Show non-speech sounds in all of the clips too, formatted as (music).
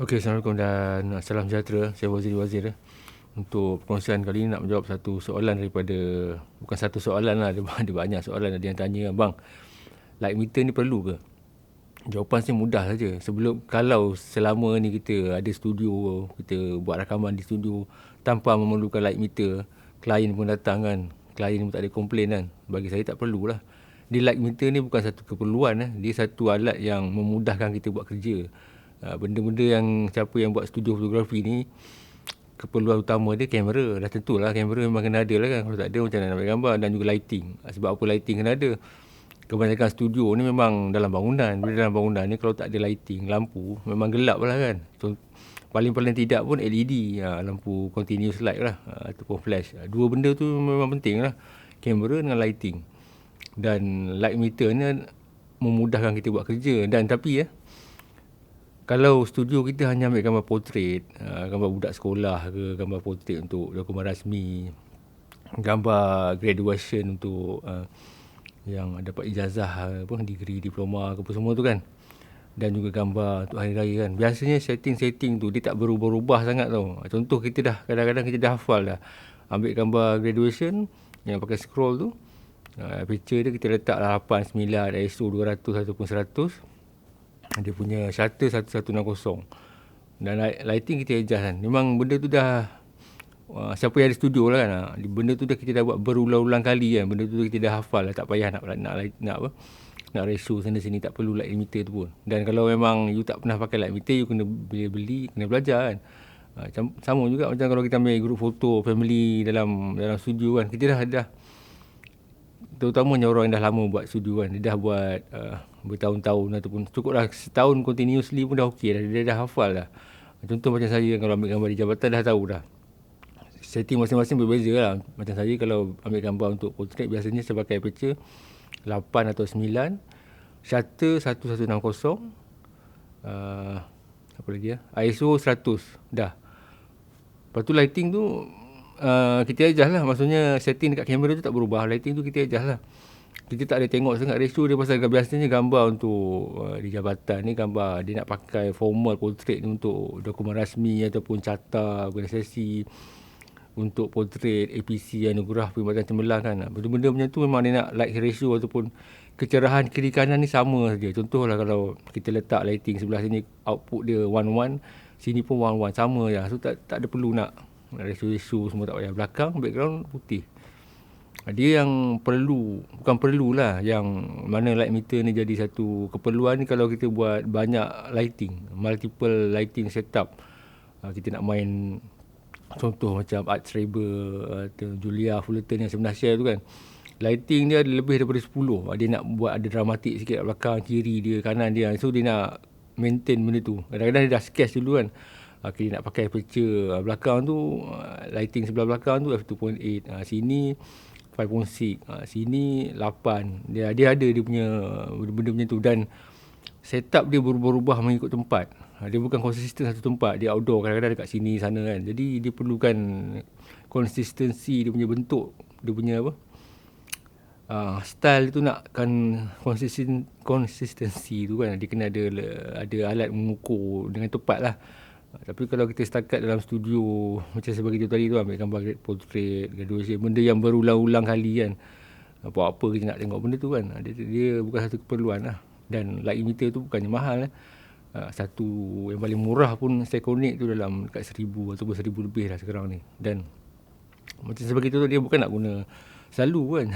Okey, Assalamualaikum dan salam sejahtera. Saya Waziri Wazir. Eh. Untuk perkongsian kali ini nak menjawab satu soalan daripada, bukan satu soalan lah, (laughs) ada, ada banyak soalan ada yang tanya, bang, light meter ni perlu ke? Jawapan saya mudah saja. Sebelum, kalau selama ni kita ada studio, kita buat rakaman di studio tanpa memerlukan light meter, klien pun datang kan, klien pun tak ada komplain kan, bagi saya tak perlulah. Di light meter ni bukan satu keperluan, eh. dia satu alat yang memudahkan kita buat kerja. Ah, benda-benda yang siapa yang buat studio fotografi ni keperluan utama dia kamera. Dah tentulah kamera memang kena ada lah kan. Kalau tak ada macam mana nak ambil gambar? Dan juga lighting. Ah, sebab apa lighting kena ada? Kebanyakan studio ni memang dalam bangunan. Bila dalam bangunan ni kalau tak ada lighting lampu memang gelap lah kan. So, paling-paling tidak pun LED ha, lampu continuous light lah ha, ataupun flash. Dua benda tu memang penting lah. Kamera dengan lighting. Dan light meter ni memudahkan kita buat kerja. Dan tapi ya kalau studio kita hanya ambil gambar portrait, uh, gambar budak sekolah ke, gambar portrait untuk dokumen rasmi, gambar graduation untuk uh, yang dapat ijazah apa degree diploma ke apa semua tu kan. Dan juga gambar untuk hari raya kan. Biasanya setting-setting tu dia tak berubah-ubah sangat tau. Contoh kita dah kadang-kadang kita dah hafal dah. Ambil gambar graduation yang pakai scroll tu. Uh, picture dia kita letak 8, 9, ISO 200 ataupun 100 dia punya shutter 1160 dan lighting kita adjust kan. Memang benda tu dah uh, siapa yang ada studio lah kan. Uh, benda tu dah kita dah buat berulang-ulang kali kan. Benda tu kita dah hafal lah. Tak payah nak nak nak, nak apa nak ratio sana sini tak perlu light limiter tu pun. Dan kalau memang you tak pernah pakai light limiter you kena beli beli kena belajar kan. Uh, sama juga macam kalau kita ambil grup foto family dalam dalam studio kan. Kita dah dah terutamanya orang yang dah lama buat studio kan. Dia dah buat uh, bertahun-tahun ataupun cukuplah setahun continuously pun dah okey dah dia dah hafal dah. Contoh macam saya kalau ambil gambar di jabatan dah tahu dah. Setting masing-masing berbeza lah. Macam saya kalau ambil gambar untuk portrait biasanya saya pakai aperture 8 atau 9 shutter 1160 uh, apa lagi ya? ISO 100 dah. Lepas tu lighting tu uh, kita adjust lah maksudnya setting dekat kamera tu tak berubah. Lighting tu kita adjust lah kita tak ada tengok sangat ratio dia pasal biasanya gambar untuk uh, di jabatan ni gambar dia nak pakai formal portrait ni untuk dokumen rasmi ataupun carta organisasi untuk portrait APC anugerah perkhidmatan cemerlang kan. Benda-benda macam tu memang dia nak light ratio ataupun kecerahan kiri kanan ni sama saja. Contohlah kalau kita letak lighting sebelah sini output dia 1-1 sini pun 1-1 sama ya so tak, tak ada perlu nak ratio-ratio semua tak payah. Belakang background putih dia yang perlu bukan perlulah yang mana light meter ni jadi satu keperluan ni kalau kita buat banyak lighting multiple lighting setup. Uh, kita nak main contoh macam Art Schreiber atau Julia Fullerton yang sebenarnya share tu kan. Lighting dia ada lebih daripada 10 uh, dia nak buat ada dramatik sikit kat belakang kiri dia kanan dia. So dia nak maintain benda tu. Kadang-kadang dia dah sketch dulu kan. Okay, nak pakai picture belakang tu lighting sebelah belakang tu f2.8 sini 5.6 ha, sini 8 dia dia ada dia punya benda-benda macam tu. Dan setup dia berubah-ubah mengikut tempat. Ha, dia bukan konsisten satu tempat. Dia outdoor kadang-kadang dekat sini sana kan. Jadi dia perlukan konsistensi dia punya bentuk. Dia punya apa? Uh, style tu nakkan konsisten konsistensi tu kan. Dia kena ada ada alat mengukur dengan tepat lah tapi kalau kita setakat dalam studio macam saya bagi tadi tu ambil gambar portrait, graduation, benda yang berulang-ulang kali kan. Apa-apa kita nak tengok benda tu kan. Dia, dia bukan satu keperluan lah. Dan light emitter tu bukannya mahal lah. Satu yang paling murah pun saya connect tu dalam dekat seribu ataupun seribu lebih lah sekarang ni. Dan macam sebagai tu dia bukan nak guna selalu kan.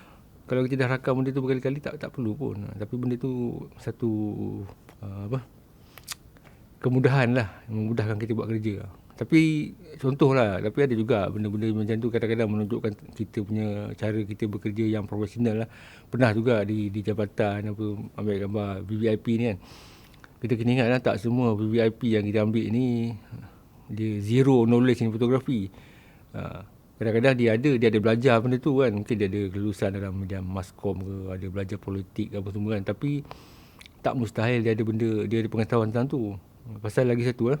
(laughs) kalau kita dah rakam benda tu berkali-kali tak tak perlu pun. Tapi benda tu satu apa kemudahan lah memudahkan kita buat kerja. Tapi contohlah tapi ada juga benda-benda macam tu kadang-kadang menunjukkan kita punya cara kita bekerja yang profesional lah. Pernah juga di di jabatan apa ambil gambar VVIP ni kan. Kita kena ingat lah tak semua VVIP yang kita ambil ni dia zero knowledge in fotografi ha, kadang-kadang dia ada dia ada belajar benda tu kan. Mungkin dia ada kelulusan dalam media maskom ke ada belajar politik apa semua kan. Tapi tak mustahil dia ada benda dia ada pengetahuan tentang tu Pasal lagi satu lah.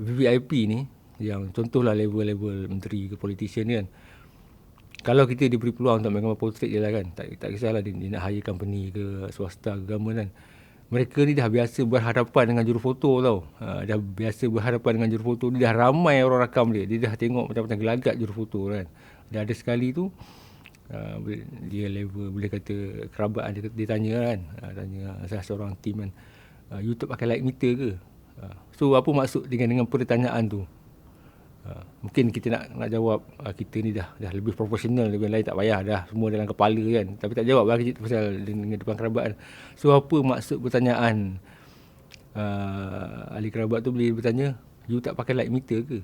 VVIP ni yang contohlah level-level menteri ke politician ni kan. Kalau kita diberi peluang untuk mengambil portrait je lah kan. Tak, tak kisahlah dia, dia nak hire company ke swasta ke government kan. mereka ni dah biasa berhadapan dengan jurufoto tau. Ha, dah biasa berhadapan dengan jurufoto. Dia dah ramai orang rakam dia. Dia dah tengok macam-macam gelagat jurufoto kan. Dan ada sekali tu, uh, dia level boleh kata kerabat dia, dia tanya kan. Uh, tanya salah seorang tim kan. Uh, YouTube pakai light meter ke? Uh, so apa maksud dengan dengan pertanyaan tu? Uh, mungkin kita nak nak jawab kita ni dah dah lebih profesional lebih lain tak payah dah semua dalam kepala kan. Tapi tak jawab lah kita pasal dengan depan kerabat. So apa maksud pertanyaan? Uh, ahli kerabat tu boleh bertanya you tak pakai light meter ke?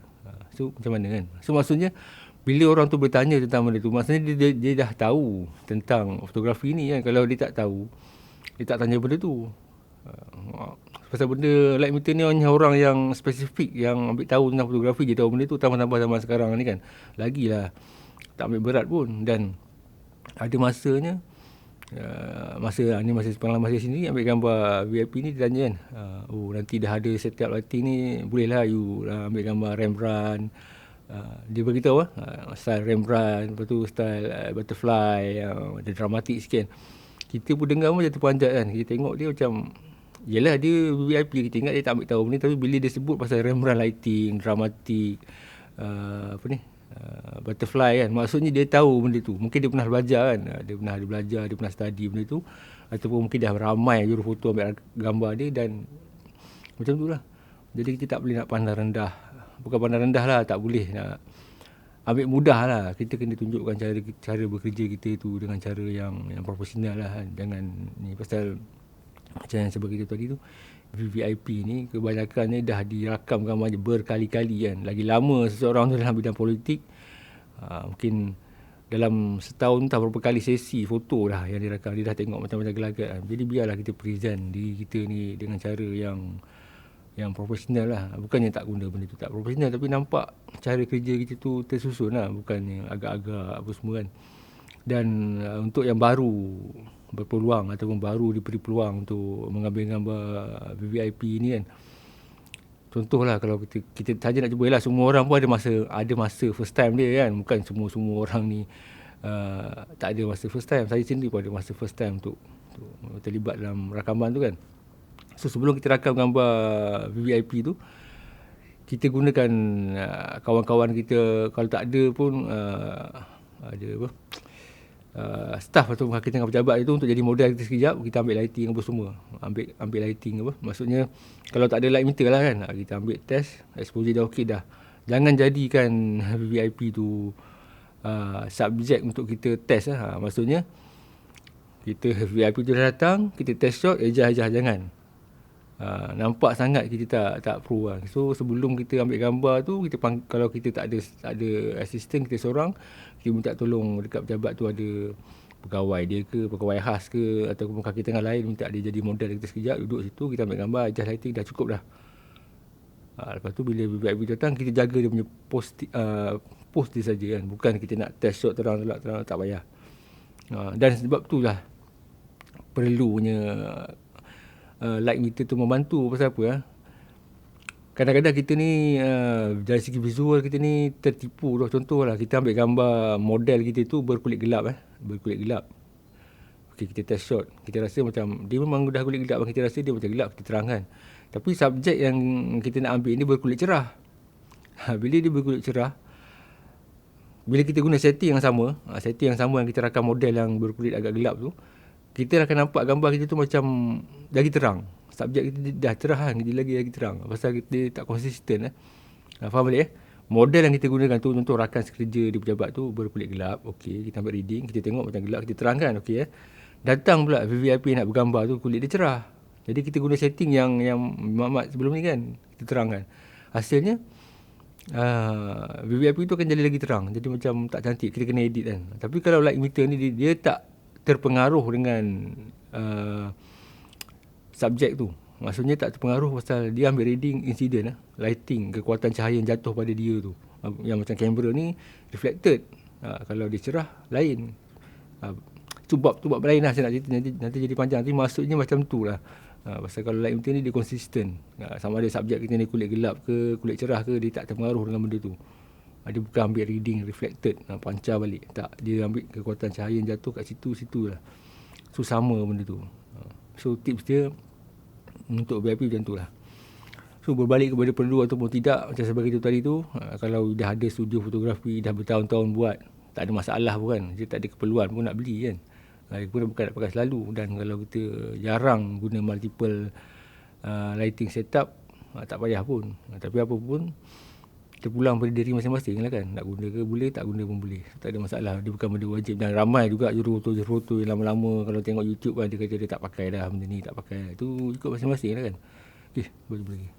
So macam mana kan? So maksudnya bila orang tu bertanya tentang benda tu maksudnya dia, dia, dia dah tahu tentang fotografi ni kan. Kalau dia tak tahu dia tak tanya benda tu Pasal benda light meter ni hanya orang yang spesifik yang ambil tahu tentang fotografi je. Tahu benda tu tambah-tambah zaman sekarang ni kan. Lagilah tak ambil berat pun. Dan ada masanya uh, masa ni masa pengalaman saya sendiri ambil gambar VIP ni dia tanya kan uh, oh nanti dah ada setiap lighting ni bolehlah you uh, ambil gambar Rembrandt. Uh, dia beritahu uh, style Rembrandt lepas tu style uh, butterfly uh, ada dramatik sikit kita pun dengar pun jatuh panjat kan. Kita tengok dia macam Yelah dia VIP kita ingat dia tak ambil tahu ni tapi bila dia sebut pasal Rembrandt lighting, dramatik uh, apa ni? Uh, butterfly kan. Maksudnya dia tahu benda tu. Mungkin dia pernah belajar kan. Uh, dia pernah ada belajar, dia pernah study benda tu ataupun mungkin dah ramai juru foto ambil gambar dia dan macam tu lah. Jadi kita tak boleh nak pandang rendah. Bukan pandang rendah lah, tak boleh nak ambil mudah lah. Kita kena tunjukkan cara cara bekerja kita tu dengan cara yang yang profesional lah kan. Jangan ni pasal macam yang saya beritahu tadi tu VVIP ni kebanyakan ni dah dirakam gambar berkali-kali kan. Lagi lama seseorang tu dalam bidang politik uh, mungkin dalam setahun tak berapa kali sesi foto dah yang dirakam. Dia dah tengok macam-macam gelagat kan. jadi biarlah kita present diri kita ni dengan cara yang yang profesional lah. Bukannya tak guna benda tu tak profesional tapi nampak cara kerja kita tu tersusun lah. Bukannya agak-agak apa semua kan. Dan uh, untuk yang baru berpeluang ataupun baru diberi peluang untuk mengambil gambar VVIP ni kan. Contohlah kalau kita kita saja nak cuba lah semua orang pun ada masa ada masa first time dia kan. Bukan semua semua orang ni uh, tak ada masa first time. Saya sendiri pun ada masa first time untuk, untuk terlibat dalam rakaman tu kan. So sebelum kita rakam gambar VVIP tu kita gunakan uh, kawan-kawan kita. Kalau tak ada pun uh, ada apa uh, staff atau kita tengah pejabat itu untuk jadi model kita sekejap kita ambil lighting apa semua. Ambil ambil lighting apa. Maksudnya kalau tak ada light meter lah kan kita ambil test exposure dah okey dah. Jangan jadikan (laughs) VIP tu uh, subjek untuk kita test lah. Ha, maksudnya kita VIP tu dah datang kita test shot ejah-ejah jangan Uh, nampak sangat kita tak tak pro lah. So sebelum kita ambil gambar tu kita pang, kalau kita tak ada tak ada assistant kita seorang kita minta tolong dekat pejabat tu ada pegawai dia ke pegawai khas ke ataupun kaki tengah lain minta dia jadi model kita sekejap duduk situ kita ambil gambar adjust lighting dah cukup dah. Uh, lepas tu bila BBIB datang kita jaga dia punya post uh, post dia saja kan bukan kita nak test shot terang terang, terang tak payah. Uh, dan sebab tu lah perlunya uh, light meter tu membantu pasal apa ya? Kadang-kadang kita ni uh, dari segi visual kita ni tertipu lah contoh lah kita ambil gambar model kita tu berkulit gelap eh berkulit gelap. Okey kita test shot kita rasa macam dia memang dah kulit gelap kita rasa dia macam gelap kita terangkan. Tapi subjek yang kita nak ambil ni berkulit cerah. Ha, bila dia berkulit cerah bila kita guna setting yang sama, ha, setting yang sama yang kita rakam model yang berkulit agak gelap tu, kita akan nampak gambar kita tu macam lagi terang. Subjek kita dah cerah kan, dia lagi lagi terang. Pasal kita tak konsisten eh. Faham balik eh? Model yang kita gunakan tu contoh rakan sekerja di pejabat tu berkulit gelap. Okey, kita ambil reading, kita tengok macam gelap, kita terangkan okey eh. Datang pula VVIP nak bergambar tu kulit dia cerah. Jadi kita guna setting yang yang mak sebelum ni kan, kita terangkan. Hasilnya uh, VVIP tu akan jadi lagi terang. Jadi macam tak cantik, kita kena edit kan. Tapi kalau light meter ni dia, dia tak terpengaruh dengan uh, subjek tu. Maksudnya tak terpengaruh pasal dia ambil reading insiden lah. Lighting, kekuatan cahaya yang jatuh pada dia tu. Uh, yang macam kamera ni reflected. Uh, kalau dia cerah, lain. Uh, tu bab, tu bab lain lah saya nak cerita nanti, nanti jadi panjang. Tapi maksudnya macam tu lah. Uh, pasal kalau light meter ni dia konsisten. Uh, sama ada subjek kita ni kulit gelap ke, kulit cerah ke, dia tak terpengaruh dengan benda tu. Dia bukan ambil reading reflected ha, pancar balik. Tak dia ambil kekuatan cahaya yang jatuh kat situ situ lah. So sama benda tu. Ha. so tips dia Untuk VIP macam tu lah. So berbalik kepada perlu ataupun tidak macam sebagai itu tadi tu uh, kalau dah ada studio fotografi dah bertahun-tahun buat tak ada masalah pun kan. Dia tak ada keperluan pun nak beli kan. Lagipun bukan nak pakai selalu. Dan kalau kita jarang guna multiple uh, lighting setup uh, tak payah pun. Uh, tapi apa pun kita pulang pada diri masing-masing lah kan. Nak guna ke boleh tak guna pun boleh. Tak ada masalah. Dia bukan benda wajib. Dan ramai juga jurufoto-jurufoto yang lama-lama kalau tengok YouTube kan dia kata dia tak pakai dah benda ni tak pakai. Itu ikut masing-masing lah kan. Okay boleh boleh